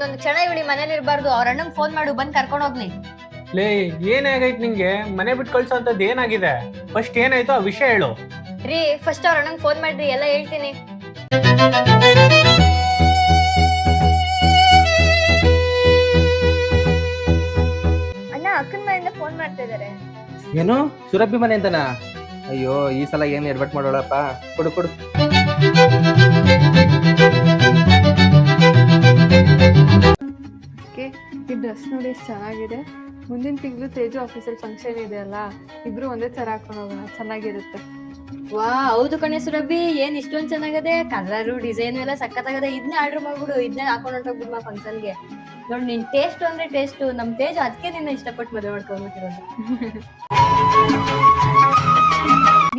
ಇನ್ನೊಂದು ಕ್ಷಣ ಇವಳಿ ಮನೇಲಿ ಇರಬಾರ್ದು ಅವ್ರ ಅಣ್ಣಂಗ್ ಫೋನ್ ಮಾಡು ಬಂದ್ ಕರ್ಕೊಂಡು ಹೋಗ್ಲಿ. ಲೇ ಏನಾಗೈತ್ ನಿಂಗೆ? ಮನೆ ಬಿಟ್ಟು ಕಳ್ಸೋ ಅಂತದ್ ಏನಾಗಿದೆ? ಫಸ್ಟ್ ಏನಾಯ್ತು? ಆ ವಿಷಯ ಹೇಳು. ರೀ ಫಸ್ಟ್ ಅವ್ರ ಅಣ್ಣಂಗ್ ಫೋನ್ ಮಾಡ್ರಿ ಎಲ್ಲ ಹೇಳ್ತೀನಿ. ಅಣ್ಣ ಅಕ್ಕನ ಮನೆಯಿಂದ ಫೋನ್ ಮಾಡ್ತಾ ಇದಾರೆ. ಏನು? ಸುರಭಿ ಮನೆ ಅಂತನಾ? ಅಯ್ಯೋ ಈ ಸಲ ಏನ್ ಎಡ್ವರ್ಟ್ ಮಾಡೋಳಪ್ಪ? ಕೊಡು ಕೊಡು. ಡ್ರೆಸ್ ನೋಡಿ ಎಷ್ಟು ಚೆನ್ನಾಗಿದೆ. ಮುಂದಿನ ತಿಂಗಳು ತೇಜು ಆಫೀಸಲ್ಲಿ ಫಂಕ್ಷನ್ ಇದೆ ಅಲ್ಲ ಇಬ್ರು ಒಂದೇ ಥರ ಹಾಕೊಂಡು ಹೋಗೋಣ ಚೆನ್ನಾಗಿರುತ್ತೆ. ವಾ ಹೌದು ಕಣೆ ಸುರಭಿ ಏನ್ ಇಷ್ಟೊಂದ್ ಚೆನ್ನಾಗದೆ ಕಲರು ಡಿಸೈನ್ ಎಲ್ಲ ಸಖತ್ತಾಗದೆ ಇದನ್ನೇ ಆರ್ಡರ್ ಮಾಡ್ಬಿಡು ಇದನ್ನೇ ಹಾಕೊಂಡು ಹೊಂಟೋಗ್ಬಿಡು ಮಾ ಫಂಕ್ಷನ್ಗೆ ನೋಡಿ ನಿನ್ ಟೇಸ್ಟ್ ಅಂದ್ರೆ ಟೇಸ್ಟ್ ನಮ್ ತೇಜ್ ಅದಕ್ಕೆ ನಿನ್ನ ಇಷ್ಟಪಟ್ಟು ಮದುವೆ ಮಾಡ್ಕೊಂಡ್ಬಿಟ್ಟಿರೋದು.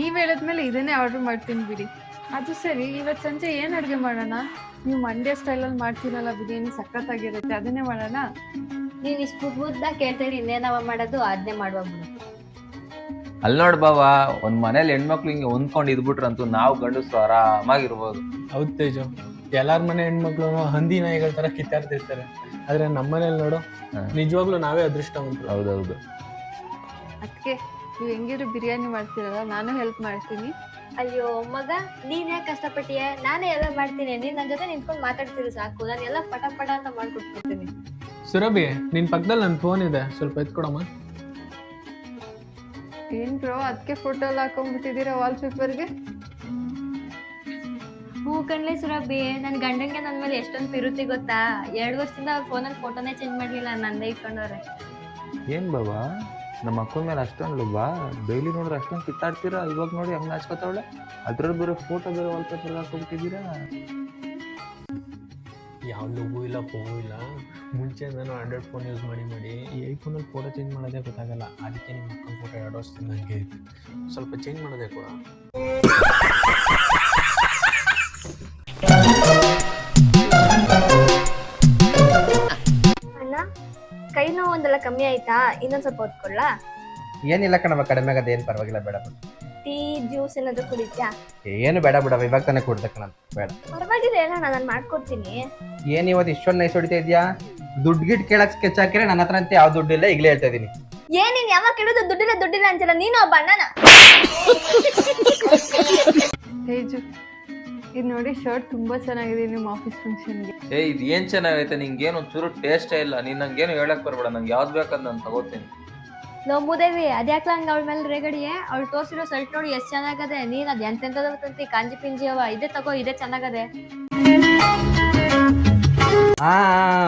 ನೀವು ಹೇಳದ್ಮೇಲೆ ಇದನ್ನೇ ಆರ್ಡರ್ ಮಾಡ್ತೀನಿ ಬಿಡಿ. ಅದು ಸರಿ ಇವತ್ ಸಂಜೆ ಏನು ಅಡುಗೆ ಮಾಡೋಣ? ನೀವು ಮಂಡ್ಯ ಸ್ಟೈಲಲ್ಲಿ ಮಾಡ್ತೀರಲ್ಲ ಬಿರಿಯಾನಿ ಸಖತ್ತಾಗಿರುತ್ತೆ ಅದನ್ನೇ ಮಾಡೋಣ? ನೀನ್ ಇಷ್ಟು ಮುದ್ದ ಕೇಳ್ತೀರಿ ಇನ್ನೇನವ ಮಾಡೋದು ಆಜ್ಞೆ ಮಾಡುವ ಬಿಡು ಅಲ್ಲಿ ನೋಡ್ ಬಾವ ಒಂದ್ ಮನೇಲಿ ಹೆಣ್ಮಕ್ಳು ಹಿಂಗೆ ಹೊಂದ್ಕೊಂಡು ಇದ್ಬಿಟ್ರಂತೂ ನಾವು ಗಂಡು ಆರಾಮಾಗಿರ್ಬೋದು. ಹೌದ್ ತೇಜು. ಎಲ್ಲಾರ ಮನೆ ಹೆಣ್ಮಕ್ಳು ಹಂದಿ ನಾಯಿಗಳ ತರ ಕಿತ್ತಾಡ್ತಿರ್ತಾರೆ. ಆದ್ರೆ ನಮ್ಮನೇಲಿ ನೋಡು ನಿಜವಾಗ್ಲು ನಿಜವಾಗ್ಲೂ ನಾವೇ ಅದೃಷ್ಟವಂತರು. ಹೌದೌದು. ಅದಕ್ಕೆ ನೀವು ಹೆಂಗಿದ್ರು ಬಿರಿಯಾನಿ ಮಾಡ್ತೀರಲ್ಲ ನಾನು ಹೆಲ್ಪ್ ಮಾಡ್ತೀನಿ. ಅಯ್ಯೋ ಮಗ ನೀನ್ ಯಾಕೆ ಕಷ್ಟಪಟ್ಟಿಯ? ನಾನೇ ಎಲ್ಲ ಮಾಡ್ತೀನಿ. ನೀನ್ ನನ್ ಜೊತೆ ನಿಂತ್ಕೊಂಡು ಮಾತಾಡ್ತೀರಿ ಸಾಕು. ನಾನು ಎಲ್ಲ ಪಟ ಪಟ ಅಂತ ಮಾಡ್ಕೊಟ್ಬಿಡ್ತೀನಿ. ಸುರಭಿ ನಿನ್ ಪಕ್ಕದಲ್ಲಿ ನನ್ನ ಫೋನ್ ಇದೆ. ಸ್ವಲ್ಪ ಎತ್ಕೊಡಮ್ಮ ಏನ್ ಬ್ರೋ ಅದಕ್ಕೆ ಫೋಟೋ ಎಲ್ಲ ಹಾಕೊಂಡ್ಬಿಟ್ಟಿದ್ದೀರಾ ವಾಲ್ಪೇಪರ್ಗೆ ಹೂ ಕಣ್ಲೆ ಸುರಭಿ ನನ್ ಗಂಡಂಗೆ ನನ್ ಮೇಲೆ ಎಷ್ಟೊಂದು ಪಿರುತಿ ಗೊತ್ತಾ? ಎರಡು ವರ್ಷದಿಂದ ಅವ್ರ ಫೋನಲ್ಲಿ ಫೋಟೋನೇ ಚೇಂಜ್ ಮಾಡ್ಲಿಲ್ಲ ನಂದೇ ಇಟ್ಕೊಂಡವ್ರೆ. ಏನ್ ಬಾಬಾ? ನಮ್ಮ ಅಕ್ಕನ ಮೇಲೆ ಅಷ್ಟೊಂದು ಬಾ. ಡೈಲಿ ನೋಡ್ರೆ ಅಷ್ಟೊಂದು ಕಿತ್ತಾಡ್ತೀರಾ? ಇವಾಗ ನೋಡಿ ಹಂಗೆ ನಾಚ್ಕೊತಾವಳೆ. ಅದ್ರಲ್ಲಿ ಬರೋ ಫೋಟೋ ಬೇರೆ ವಾಲ್ಪೇಪರ್ ಹಾಕೊಂಡ್ಬಿಟ್ಟಿದ್ದೀರಾ? ಯಾವ ಲಗು ಇಲ್ಲ ಫೋನು ಇಲ್ಲ. ಮುಂಚೆ ನಾನು ಆಂಡ್ರಾಯ್ಡ್ ಫೋನ್ ಯೂಸ್ ಮಾಡಿ ಮಾಡಿ ಈ ಐಫೋನಲ್ಲಿ ಫೋಟೋ ಚೇಂಜ್ ಮಾಡೋದೇ ಗೊತ್ತಾಗಲ್ಲ. ಅದಕ್ಕೆ ನಿಮ್ಮ ಅಕ್ಕನ ಫೋಟೋ ಎರಡು ವರ್ಷದಿಂದ ನನಗೆ ಸ್ವಲ್ಪ ಚೇಂಜ್ ಮಾಡೋದೇ ಕೂಡ. ಅಣ್ಣ ಕೈ ನೋವು ಒಂದೆಲ್ಲ ಕಮ್ಮಿ ಆಯ್ತಾ? ಇನ್ನೊಂದು ಸ್ವಲ್ಪ ಹೊತ್ಕೊಳ್ಳಾ ಏನಿಲ್ಲ ಕಣವ ಕಡಿಮೆ ಆಗದ ಏನ್ ಪರವಾಗಿಲ್ಲ ಬಿಡು. ಟೀ ಜ್ಯೂಸ್ ಏನಾದ್ರು ಕುಡಿತ್ಯಾ? ಏನು ಬೇಡ ಬಿಡ ಇವಾಗ ತಾನೇ ಕೊಡ್ದೆ ಕಣ ಬೇಡ. ಪರವಾಗಿಲ್ಲ ಹೇಳ ನಾನು ಮಾಡ್ಕೊಡ್ತೀನಿ. ಏನು ಇವತ್ತು ಇಷ್ಟೊಂದು ನೈಸ್ ಹೊಡಿತಾ ಇದೆಯಾ? ದುಡ್ಡು ಗಿಟ್ ಕೇಳಕ್ ಸ್ಕೆಚ್ ಹಾಕಿದ್ರೆ ನನ್ನ ಹತ್ರ ಅಂತ ಯಾವ ದುಡ್ಡು ಇಲ್ಲ ಈಗಲೇ ಹೇಳ್ತಾ ಇದೀನಿ. ಏನ್ ನೀನ್ ಯಾವಾಗ ಕೇಳಿದ್ರು ದುಡ್ಡಿಲ್ಲ ದುಡ್ಡಿಲ್ಲ ಅಂತಿಲ್ಲ ನೀನು ಒಬ್ಬ ಅಣ್ಣನ? ತೇಜು ಇದು ನೋಡಿ ಶರ್ಟ್ ತುಂಬಾ ಚೆನ್ನಾಗಿದೆ ನಿಮ್ಮ ಆಫೀಸ್ ಫಂಕ್ಷನ್ಗೆ ಏ ಇದು ಏನ್ ಚೆನ್ನಾಗೈತೆ? ನಿಂಗೇನು ಒಂಚೂರು ಟೇಸ್ಟೇ ಇಲ್ಲ. ನೀನ್ ನಂಗೇನು ಹೇಳಕ್ ಬರ್ಬೇಡ ನಂಗೆ ಯಾವ್ದು ಬೇಕಂತ ನಾನು ತಗೋತೀನಿ. ಲೋ ಮೂದೇವಿ ಅದ್ಯಾಕ್ಲ ಅವಳ ಮೇಲೆ ರೇಗಡಿಯೇ? ಅವಳು ತೋರ್ಸಿರೋ ಸಲ್ಟ್ ನೋಡಿ ಎಷ್ಟ್ ಚೆನ್ನಾಗದೆ. ನೀನ್ ಅದ್ ಎಂತೆಂತದ ತಂತಿ ಕಾಂಜಿ ಪಿಂಜಿ ಅವ. ಇದೇ ತಗೋ, ಇದೇ ಚೆನ್ನಾಗದೆ. ಹಾ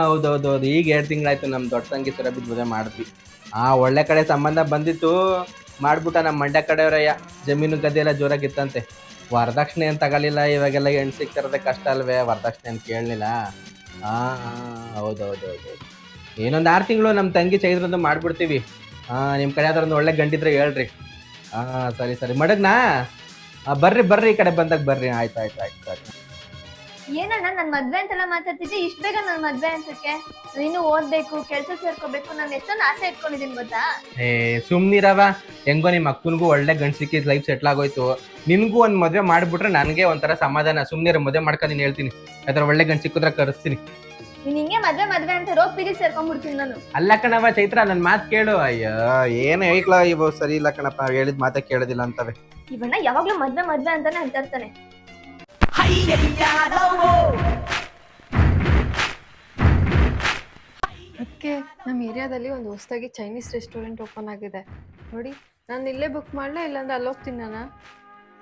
ಹೌದೌದೌದು. ಈಗ ಎರಡು ತಿಂಗಳಾಯ್ತು ನಮ್ಮ ದೊಡ್ಡ ತಂಗಿ ಸರ ಮದುವೆ ಮಾಡಿದ್ವಿ. ಆ, ಒಳ್ಳೆ ಕಡೆ ಸಂಬಂಧ ಬಂದಿತ್ತು. ಮಾಡ್ಬಿಟ್ಟ ನಮ್ಮ ಮಂಡ್ಯ ಕಡೆಯವರಯ್ಯ. ಜಮೀನು ಗದ್ದೆ ಎಲ್ಲ ಜೋರಾಗಿತ್ತಂತೆ ವರದಕ್ಷಿಣೆ ಏನು ತಗೊಳ್ಳಿಲ್ಲ ಇವಾಗೆಲ್ಲ ಹೆಣ್ಣು ಸಿಗ್ತಿರೋದೆ ಕಷ್ಟ ಅಲ್ವೇ? ವರದಕ್ಷಿಣೆ ಅಂತ ಕೇಳಲಿಲ್ಲ? ಹಾ ಹೌದೌದೌದು. ಏನೊಂದು ಆರು ತಿಂಗಳು ನಮ್ಮ ತಂಗಿ ಚೈದ್ರದ್ದು ಮಾಡ್ಬಿಡ್ತೀವಿ. ಹಾ ನಿಮ್ಮ ಕಡೆ ಯಾವ್ದಾರ ಒಂದು ಒಳ್ಳೆ ಗಂಟಿದ್ರೆ ಹೇಳ್ರಿ. ಹಾ ಸರಿ ಸರಿ. ಮಡಗ್ನಾ? ಬರ್ರಿ ಬರ್ರಿ ಈ ಕಡೆ ಬಂದಾಗ ಬರ್ರಿ. ಆಯ್ತು ಆಯ್ತು ಆಯ್ತು ಸರಿ. ಏನಣ್ಣ ನನ್ ಮದ್ವೆ ಅಂತೆಲ್ಲ ಮಾತಾಡ್ತಿದ್ದೆ? ಇಷ್ಟ ಬೇಗ ನನ್ ಮದ್ವೆ ಅಂತಕ್ಕೆ ನೀನು ಓದ್ಬೇಕು ಕೆಲ್ಸ ಸೇರ್ಕೋಬೇಕು ನಾನು ಎಷ್ಟೊಂದು ಆಸೆ ಇಟ್ಕೊಂಡಿದ್ದೀನಿ ಗೊತ್ತಾ? ಏ ಸುಮ್ನಿರವ. ಹೆಂಗೋ ನಿಮ್ಮ ಅಕ್ಕನಿಗೂ ಒಳ್ಳೆ ಗಂಡ್ ಸಿಕ್ಕಿದ ಲೈಫ್ ಸೆಟ್ಲ್ ಆಗೋಯ್ತು. ನಿನ್ಗೂ ಒಂದ್ ಮದ್ವೆ ಮಾಡ್ಬಿಟ್ರೆ ನನಗೆ ಒಂಥರ ಸಮಾಧಾನ. ಸುಮ್ನಿರ ಮದ್ವೆ ಮಾಡ್ಕೊಂಡು ಹೇಳ್ತೀನಿ. ಯಾವ್ದಾರ ಒಳ್ಳೆ ಗಂಡ್ ಸಿಕ್ಕಿದ್ರೆ ಕರೆಸ್ತೀನಿ. ನೀನ್ ಹಿಂಗೆ ಮದ್ವೆ ಮದ್ವೆ ಅಂತ ರೋಗ ಪಿರಿ ಸೇರ್ಕೊಂಡ್ಬಿಡ್ತೀನಿ ನಾನು. ಅಲ್ಲ ಕಣವ ಚೈತ್ರ ನನ್ ಮಾತು ಕೇಳು. ಅಯ್ಯೋ ಏನು ಹೇಳ ಇವು ಸರಿ ಇಲ್ಲ ಕಣಪ್ಪ ಹೇಳಿದ ಮಾತಾ ಕೇಳೋದಿಲ್ಲ ಅಂತವೆ. ಇವಣ್ಣ ಯಾವಾಗ್ಲೂ ಮದ್ವೆ ಮದ್ವೆ ಅಂತಾನೆ ಅಂತ ಇರ್ತಾನೆ ಅದಕ್ಕೆ ನಮ್ಮ ಏರಿಯಾದಲ್ಲಿ ಒಂದು ಹೊಸದಾಗಿ ಚೈನೀಸ್ ರೆಸ್ಟೋರೆಂಟ್ ಓಪನ್ ಆಗಿದೆ. ನೋಡಿ ನಾನು ಇಲ್ಲೇ ಬುಕ್ ಮಾಡಲಾ ಇಲ್ಲಾಂದ್ರೆ ಅಲ್ಲಿ ಹೋಗ್ತೀನಿ ನಾನು?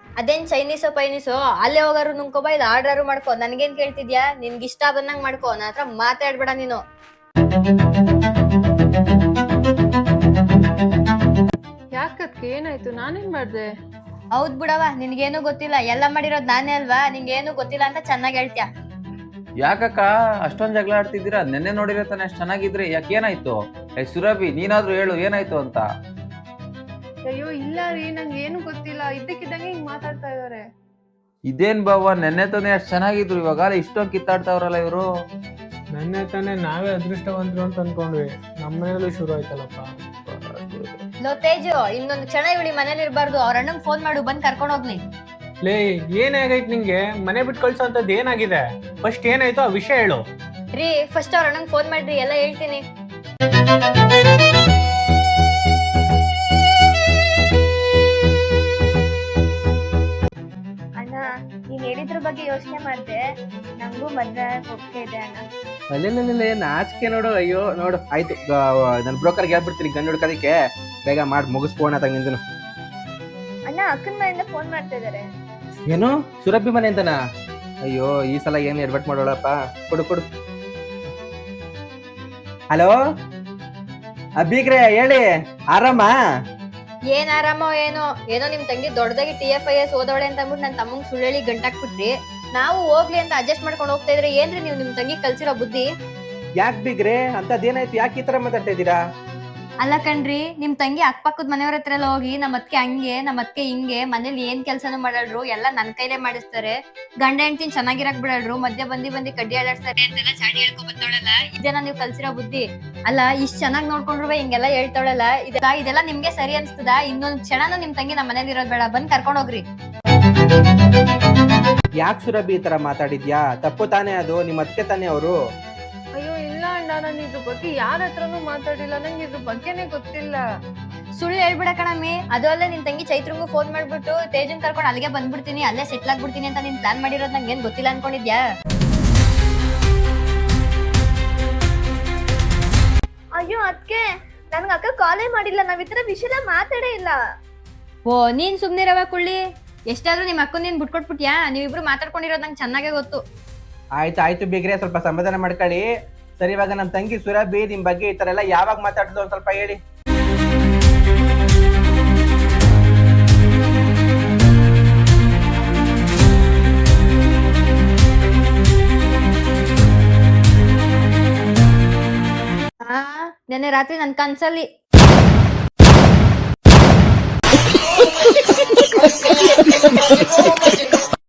ಅದೇನ್ ಚೈನೀಸೋ ಪೈನೀಸು ಅಲ್ಲೇ ಹೋಗಾರು ನುಂಕೋಬ ಇದು ಆರ್ಡರ್ ಮಾಡ್ಕೋ. ನನ್ಗೇನ್ ಕೇಳ್ತಿದ್ಯಾ? ನಿನ್ಗೆ ಇಷ್ಟ ಬಂದಂಗ್ ಮಾಡ್ಕೋ. ನನ್ನ ಹತ್ರ ಮಾತಾಡ್ಬೇಡ ನೀನು. ಯಾಕದ್ಕೆ ಏನಾಯ್ತು? ನಾನೇನ್ ಮಾಡ್ದೆ? ಹೌದ್ ಬಿಡವ ನಿನ್ಗೇನು ಗೊತ್ತಿಲ್ಲ. ಎಲ್ಲ ಮಾಡಿರೋದ್ ನಾನೇ ಅಲ್ವಾ? ನಿಂಗೇನು ಗೊತ್ತಿಲ್ಲ ಅಂತ ಚೆನ್ನಾಗಿ ಹೇಳ್ತ್ಯಾ? ಯಾಕಕ್ಕ? ಅಷ್ಟೊಂದ್ ಜಗಳ ಆಡ್ತಿದ್ದೀರಾ? ನೆನ್ನೆ ನೋಡಿರೋ ತಾನೆ ಅಷ್ಟ್ ಚೆನ್ನಾಗಿದ್ರಿ ಯಾಕೆ ಏನಾಯ್ತು? ಏ ಸುರಭಿ ನೀನಾದ್ರೂ ಹೇಳು ಏನಾಯ್ತು ಅಂತ. ಅಯ್ಯೋ ಇಲ್ಲ ರೀ ನಂಗೆ ಏನು ಗೊತ್ತಿಲ್ಲ. ಇದ್ದಕ್ಕಿದ್ದಂಗೆ ಹಿಂಗ್ ಮಾತಾಡ್ತಾ ಇದಾರೆ. ಇದೇನ್ ಬಾವ ನೆನ್ನೆ ತಾನೇ ಅಷ್ಟ್ ಚೆನ್ನಾಗಿದ್ರು ಇವಾಗ. ಇಷ್ಟೊಂದು ಕಿತ್ತಾಡ್ತಾವ್ರಲ್ಲ ಇವರು. ನೆನ್ನೆ ತಾನೇ ನಾವೇ ಅದೃಷ್ಟವಂತರು ಅಂತ ಅನ್ಕೊಂಡ್ವಿ. ನಮ್ಮ ಮನೇಲೂ ಶುರು ಆಯ್ತಲ್ಲಪ್ಪ. ಲೋ ತೇಜು ಇನ್ನೊಂದು ಕ್ಷಣ ಇವಳಿ ಮನೇಲಿ ಇರಬಾರ್ದು. ಅವ್ರ ಅಣ್ಣಂಗ್ ಫೋನ್ ಮಾಡು ಬಂದ್ ಕರ್ಕೊಂಡ್ ಹೋಗ್ಲಿ. ಲೇ ಏನಾಗೈತ್ ನಿಂಗೆ? ಮನೆ ಬಿಟ್ಟು ಕಳ್ಸೋ ಅಂತದ್ ಏನಾಗಿದೆ? ಫಸ್ಟ್ ಏನಾಯ್ತು ಆ ವಿಷಯ ಹೇಳು. ರೀ ಫಸ್ಟ್ ಅವ್ರ ಅಣ್ಣಂಗ್ ಫೋನ್ ಮಾಡ್ರಿ ಎಲ್ಲ ಹೇಳ್ತೀನಿ. ಹೇಳಿದ್ರ ಬಗ್ಗೆ ಯೋಚನೆ ಮಾಡ್ದೆ. ನಂಗೂ ಮದ್ವೆ ಹೋಗ್ತಾ ಇದೆ ಅಣ್ಣ. ಅಲ್ಲೆಲ್ಲ ನಾಚಿಕೆ ನೋಡು. ಅಯ್ಯೋ ನೋಡು. ಆಯ್ತು. ನನ್ನ ಬ್ರೋಕರ್ಗೆ ಹೇಳ್ಬಿಡ್ತೀನಿ. ಗಂಡು ಹುಡ್ಕೋದಕ್ಕೆ ಬೇಗ ಮಾಡಿ ಮುಗಿಸ್ಬೋಣ ತಂಗಿಂದನು ಅಣ್ಣ ಅಕ್ಕನ ಮನೆಯಿಂದ ಫೋನ್ ಮಾಡ್ತಾ ಇದಾರೆ. ಏನು? ಸುರಭಿ ಮನೆ ಅಂತನಾ ಅಯ್ಯೋ ಈ ಸಲ ಏನು ಎಡ್ವರ್ಟ್ ಮಾಡೋಳಪ್ಪ. ಕೊಡು ಕೊಡು. ಹಲೋ ಅಬ್ಬಿಗ್ರೆ ಹೇಳಿ. ಆರಾಮ? ಏನ್ ಆರಾಮೋ ಏನೋ? ಏನೋ ನಿಮ್ ತಂಗಿ ದೊಡ್ಡದಾಗಿ ಟಿ ಎಫ್ ಐ ಎಸ್ ಓದೋಳೆ ಅಂತ ಅಂದ್ಬಿಟ್ಟು ನನ್ನ ತಮ್ಮಂಗ್ ಸುಳ್ಳಿ ಗಂಟಾಕ್ಬಿಟ್ರಿ ನಾವು ಹೋಗ್ಲಿ ಅಂತ ಅಡ್ಜಸ್ಟ್ ಮಾಡ್ಕೊಂಡು ಹೋಗ್ತಾ ಇದ್ರೆ ಏನ್ರಿ ನೀವು ನಿಮ್ ತಂಗಿ ಕಲ್ಸಿರೋ ಬುದ್ಧಿ? ಯಾಕೆ ಬಿಗ್ರೆ? ಅಂತದೇನಾಯ್ತು? ಯಾಕೆ ಈ ತರ ಮಾತಾಡ್ತಾ ಇದ್ದೀರಾ? ಅಲ್ಲ ಕಣ್ರಿ, ನಿಮ್ ತಂಗಿ ಅಕ್ಕಪಕ್ಕದ ಮನೆಯವ್ರ ಹತ್ರ ಎಲ್ಲ ಹೋಗಿ ನಮ್ಮ ಅತ್ಕೆ ಹಂಗೆ ನಮ್ಮ ಅತ್ಕೆ ಹಿಂಗೆ, ಮನೇಲಿ ಏನ್ ಕೆಲ್ಸನೂ ಮಾಡಲ್ರು, ಎಲ್ಲ ನನ್ ಕೈಲೇ ಮಾಡಿಸ್ತಾರೆ. ಗಂಡ ಹೆಂಡ್ತಿನ್ ಚೆನ್ನಾಗಿರಕ್ ಬಿಡಲ್ರು, ಮಧ್ಯ ಬಂದಿ ಬಂದಿ ಕಡ್ಡಿ ಆಡಾಡ್ತಾರೆ ಅಂತೆಲ್ಲ ಚಾಡಿ ಹೇಳ್ಕೊ ಬಂದವಳಲ್ಲ. ಇದನ್ನ ನೀವು ಕಲ್ಸಿರೋ ಬುದ್ಧಿ. ಅಲ್ಲ, ಇಷ್ಟ್ ಚೆನ್ನಾಗಿ ನೋಡ್ಕೊಂಡ್ರು ಹಿಂಗೆಲ್ಲ ಹೇಳ್ತಾಳಲ್ಲ ಇದೆಲ್ಲ ಇದೆಲ್ಲ ನಿಮ್ಗೆ ಸರಿ ಅನ್ಸ್ತದ? ಇನ್ನೊಂದ್ ಕ್ಷಣನೂ ನಿಮ್ ತಂಗಿ ನಮ್ಮ ಮನೇಲಿ ಇರೋದ್ ಬೇಡ. ಬಂದ್ ಕರ್ಕೊಂಡ್ ಹೋಗ್ರಿ. ಯಾಕ್ ಸುರಭಿ ಈ ತರ ಮಾತಾಡಿದ್ಯಾ? ತಪ್ಪು ತಾನೇ ಅದು ನಿಮ್ಮ ಅತ್ತೆ ತಾನೇ ಅವರು. ನಾನು ಇದ್ರ ಬಗ್ಗೆ ಯಾರ ಹತ್ರನೂ ಮಾತಾಡಿಲ್ಲ. ನಂಗೆ ಇದ್ರ ಬಗ್ಗೆನೇ ಗೊತ್ತಿಲ್ಲ. ಸುಳ್ಳು ಹೇಳ್ಬಿಡ ಕಣಮ್ಮಿ. ಅದು ಅಲ್ಲೇ ನಿನ್ ತಂಗಿ ಚೈತ್ರಂಗು ಫೋನ್ ಮಾಡ್ಬಿಟ್ಟು ತೇಜನ್ ಕರ್ಕೊಂಡು ಅಲ್ಲಿಗೆ ಬಂದ್ಬಿಡ್ತೀನಿ ಅಲ್ಲೇ ಸೆಟ್ಲ್ ಆಗ್ಬಿಡ್ತೀನಿ ಅಂತ ನೀನ್ ಪ್ಲಾನ್ ಮಾಡಿರೋದು ನಂಗೆ ಏನ್ ಗೊತ್ತಿಲ್ಲ ಅನ್ಕೊಂಡಿದ್ಯಾ? ಅಯ್ಯೋ ಅದಕ್ಕೆ ನನ್ಗೆ ಅಕ್ಕ ಕಾಲೇ ಮಾಡಿಲ್ಲ. ನಾವ್ ಈ ತರ ವಿಷಯ ಮಾತಾಡೇ ಇಲ್ಲ. ಓ ನೀನ್ ಸುಮ್ನಿರವ ಕುಳ್ಳಿ. ಎಷ್ಟಾದ್ರೂ ನಿಮ್ ಅಕ್ಕನ ನೀನ್ ಬಿಟ್ಕೊಟ್ಬಿಟ್ಯಾ? ನೀವಿಬ್ರು ಮಾತಾಡ್ಕೊಂಡಿರೋದು ನಂಗೆ ಚೆನ್ನಾಗೇ ಗೊತ್ತು. ಆಯ್ತು ಆಯ್ತು ಬಿಗ್ರೆ ಸ್ವಲ್ಪ ಸಮಾಧಾನ ಮಾಡ್ಕೊಳ್ಳಿ. ಸರಿ ಇವಾಗ ನಮ್ಮ ತಂಗಿ ಸುರಭಿ ನಿಮ್ ಬಗ್ಗೆ ಈ ತರ ಎಲ್ಲ ಯಾವಾಗ ಮಾತಾಡಿದ್ರು ಸ್ವಲ್ಪ ಹೇಳಿ. ನೆನ್ನೆ ರಾತ್ರಿ ನನ್ ಕನ್ಸಲ್ಲಿ.